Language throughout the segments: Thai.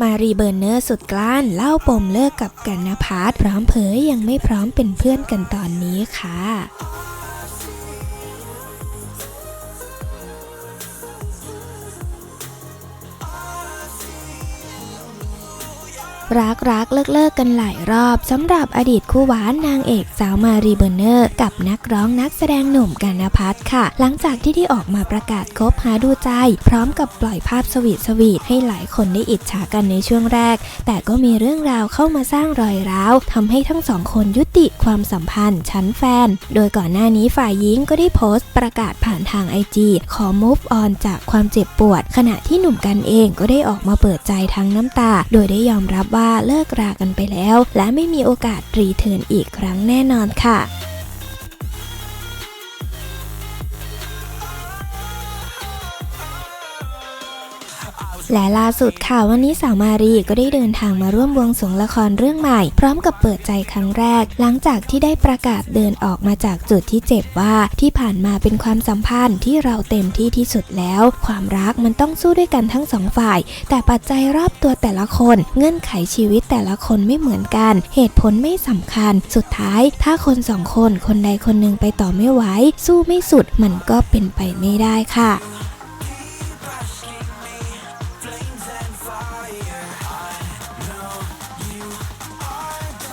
มารีเบอร์เนอร์สุดกลั้นเล่าปมเลิกกับกันนภัสพร้อมเผยยังไม่พร้อมเป็นเพื่อนกันตอนนี้ค่ะ รักรักเลิกเลิกกันหลายรอบสำหรับอดีตคู่หวานนางเอกสาวมารีเบอร์เนอร์ กับนักร้องนักแสดงหนุ่มกันนพัฒน์ค่ะ หลังจากที่ได้ออกมาประกาศคบหาดูใจ พร้อมกับปล่อยภาพสวีทสวีทให้หลายคนได้อิจฉากันในช่วงแรก แต่ก็มีเรื่องราวเข้ามาสร้างรอยร้าวทำให้ทั้งสองคนยุติความสัมพันธ์ชั้นแฟน โดยก่อนหน้านี้ฝ่ายหญิงก็ได้โพสต์ประกาศผ่านทางไอจีขอ move on จากความเจ็บปวด ขณะที่หนุ่มกันเองก็ได้ออกมาเปิดใจทั้งน้ำตา โดยได้ยอมรับว่าเลิกรากันไปแล้ว และไม่มีโอกาสรีเทิร์นอีกครั้งแน่นอนค่ะ และล่าสุดค่ะวันนี้สาวมารีก็ได้เดินทางมาร่วมวงสวงละครเรื่องใหม่ พร้อมกับเปิดใจครั้งแรก หลังจากที่ได้ประกาศเดินออกมาจากจุดที่เจ็บว่าที่ผ่านมาเป็นความสัมพันธ์ที่เราเต็มที่ที่สุดแล้ว ความรักมันต้องสู้ด้วยกันทั้งสองฝ่าย แต่ปัจจัยรอบตัวแต่ละคน เงื่อนไขชีวิตแต่ละคนไม่เหมือนกัน เหตุผลไม่สำคัญ สุดท้าย ถ้าคนสองคนคนใดคนหนึ่งไปต่อไม่ไหวสู้ไม่สุดมันก็เป็นไปไม่ได้ค่ะ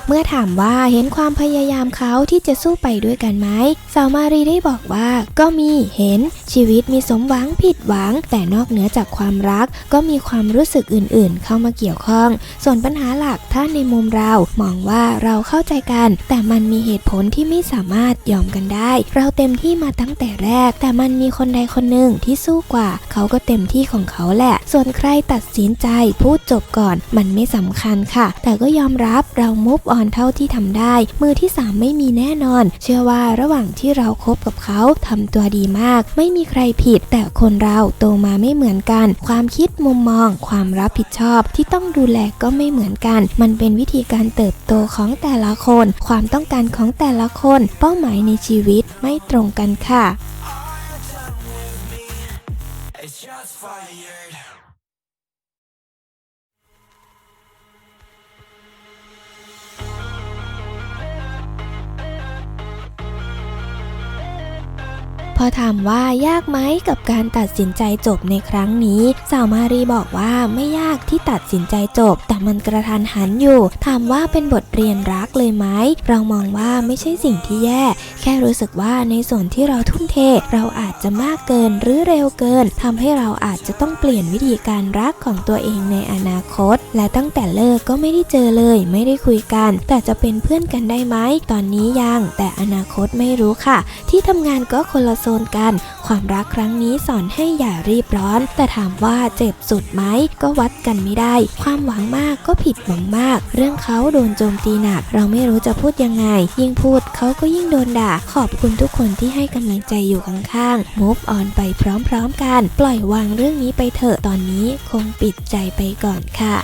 เมื่อถามว่าเห็นความพยายามเขาที่จะสู้ไปด้วยกันไหมสาวมารีได้บอกว่าก็มีเห็นชีวิตมีสมหวังผิดหวัง แต่นอกเหนือจากความรัก ก็มีความรู้สึกอื่นๆ เข้ามาเกี่ยวข้อง ส่วนปัญหาหลักถ้าในมุมเรามองว่าเราเข้าใจกัน แต่มันมีเหตุผลที่ไม่สามารถยอมกันได้ เราเต็มที่มาตั้งแต่แรก แต่มันมีคนใดคนหนึ่งที่สู้กว่า เขาก็เต็มที่ของเขาแหละ ส่วนใครตัดสินใจพูดจบก่อน มันไม่สำคัญค่ะ แต่ก็ยอมรับเรามุฟออนเท่าที่ทำได้ มือที่สามไม่มีแน่นอน เชื่อว่าระหว่างที่เราคบกับเขาทำตัวดีมาก ไม่มีใครผิด แต่คนเราโตมาไม่เหมือนกัน ความคิดมุมมอง ความรับผิดชอบที่ต้องดูแลก็ไม่เหมือนกัน มันเป็นวิธีการเติบโตของแต่ละคน ความต้องการของแต่ละคน เป้าหมายในชีวิตไม่ตรงกันค่ะ It's just fired. พอถามว่ายากไหมกับการตัดสินใจจบในครั้งนี้ สาวมารีบอกว่าไม่ยากที่ตัดสินใจจบ แต่มันกระทันหันอยู่ ถามว่าเป็นบทเรียนรักเลยไหมเรามองว่าไม่ใช่สิ่งที่แย่ แค่รู้สึกว่าในส่วนที่เราทุ่มเท เราอาจจะมากเกินหรือเร็วเกินทำให้เราอาจจะต้องเปลี่ยนวิธีการรักของตัวเองในอนาคต และตั้งแต่เลิกก็ไม่ได้เจอเลย ไม่ได้คุยกัน แต่จะเป็นเพื่อนกันได้ไหมตอนนี้ยังแต่อนาคตไม่รู้ค่ะ ที่ทำงานก็คนละซนกัน ความรักครั้งนี้สอนให้อย่ารีบร้อน แต่ถามว่าเจ็บสุดไหมก็วัดกันไม่ได้ ความหวังมากก็ผิดหวังมาก เรื่องเขาโดนโจมตีหนัก เราไม่รู้จะพูดยังไง ยิ่งพูดเขาก็ยิ่งโดนด่า ขอบคุณทุกคนที่ให้กำลังใจอยู่ข้างๆ move on ไปพร้อมๆกัน ปล่อยวางเรื่องนี้ไปเถอะตอนนี้คงปิดใจไปก่อนค่ะ